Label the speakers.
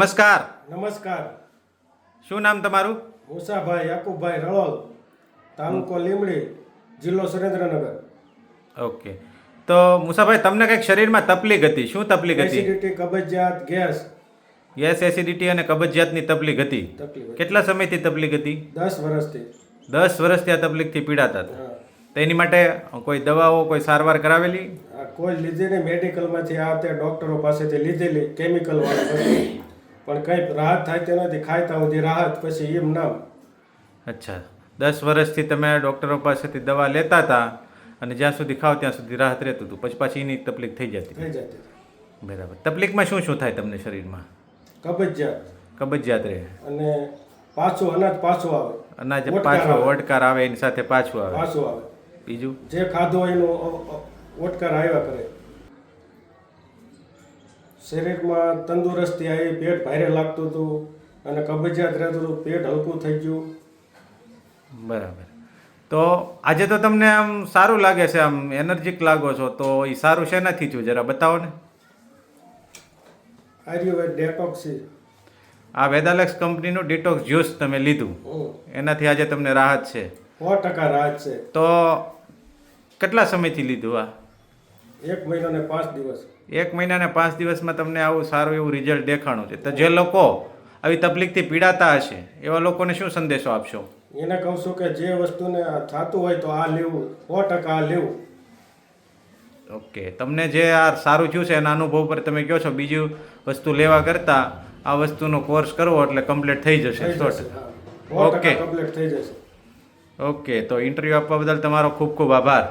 Speaker 1: નમસ્કાર.
Speaker 2: નમસ્કાર.
Speaker 1: શું નામ તમારું?
Speaker 2: મુસાભાઈ યાકુબભાઈ રળોલ તાલુકો લીમડી જિલ્લો સુરેન્દ્રનગર.
Speaker 1: ઓકે. તો મુસાભાઈ તમને કંઈક શરીરમાં તકલીફ હતી? શું તકલીફ હતી?
Speaker 2: એસિડિટી કબજિયાત ગેસ.
Speaker 1: ગેસ એસિડિટી અને કબજિયાતની તકલીફ હતી. કેટલા સમયથી તકલીફ હતી?
Speaker 2: દસ વર્ષથી.
Speaker 1: દસ વર્ષથી આ તકલીફથી પીડાતા હતા.
Speaker 2: તેની
Speaker 1: તો એની માટે કોઈ દવાઓ કોઈ સારવાર કરાવેલી?
Speaker 2: કોઈ લીધી નહીં મેડિકલમાંથી આ તે ડોક્ટરો પાસેથી લીધેલી કેમિકલ વાળી પણ કંઈ રાહત થાય તે નથી ખાતા સુધી રાહત પછી એમ નામ.
Speaker 1: અચ્છા. દસ વર્ષથી તમે ડૉક્ટરો પાસેથી દવા લેતા હતા અને જ્યાં સુધી ખાવ ત્યાં સુધી રાહત રહેતું હતું. પછી પાછી એની તકલીફ થઈ જતી
Speaker 2: થઈ જતી
Speaker 1: બરાબર. તકલીફમાં શું શું થાય તમને શરીરમાં?
Speaker 2: કબજિયાત.
Speaker 1: કબજિયાત રહે.
Speaker 2: અને પાછું અનાજ પાછું આવે.
Speaker 1: અનાજ
Speaker 2: પાછું
Speaker 1: પાછો
Speaker 2: આવે.
Speaker 1: એની સાથે પાછું આવે.
Speaker 2: પાછું આવે.
Speaker 1: બીજું?
Speaker 2: જે ખાધું એનું ઓટકાર આવ્યા કરે. શરીરમાં તંદુરસ્તી આવી પેટ ભારે લાગતું હતું અને કબજિયાત રહેતું હતું પેટ હલકું થઈ ગયું.
Speaker 1: બરાબર. તો આજે તો તમને આમ સારું લાગે છે આમ એનર્જીક લાગો છો તો એ સારું છે નથી થયું? જરા બતાવો ને.
Speaker 2: આયુર્વેદ ડેટોક્સી
Speaker 1: આ વેદાલેક્સ કંપનીનું ડિટોક્સ જ્યુસ તમે લીધું. એનાથી આજે તમને રાહત છે.
Speaker 2: સો ટકા રાહત છે.
Speaker 1: તો કેટલા સમયથી લીધું આ?
Speaker 2: એક મહિનાને પાંચ દિવસ.
Speaker 1: એક મહિના ને પાંચ દિવસમાં તમને આવું સારું એવું રિઝલ્ટ દેખાણું છે. તો જે લોકો આવી તકલીફથી પીડાતા હશે એવા લોકોને શું સંદેશો આપશો?
Speaker 2: એને કહું છું કે જે વસ્તુને થતું હોય તો આ લેવું સો ટકા આ લેવું.
Speaker 1: ઓકે તમને જે આ સારું થયું છે એના અનુભવ પર તમે કહો છો બીજું વસ્તુ લેવા કરતાં આ વસ્તુનો કોર્સ કરવો એટલે કમ્પ્લીટ થઈ જશે સો ટકા. ઓકે.
Speaker 2: કમ્પ્લીટ થઈ જશે.
Speaker 1: ઓકે તો ઇન્ટરવ્યૂ આપવા બદલ તમારો ખૂબ ખૂબ આભાર.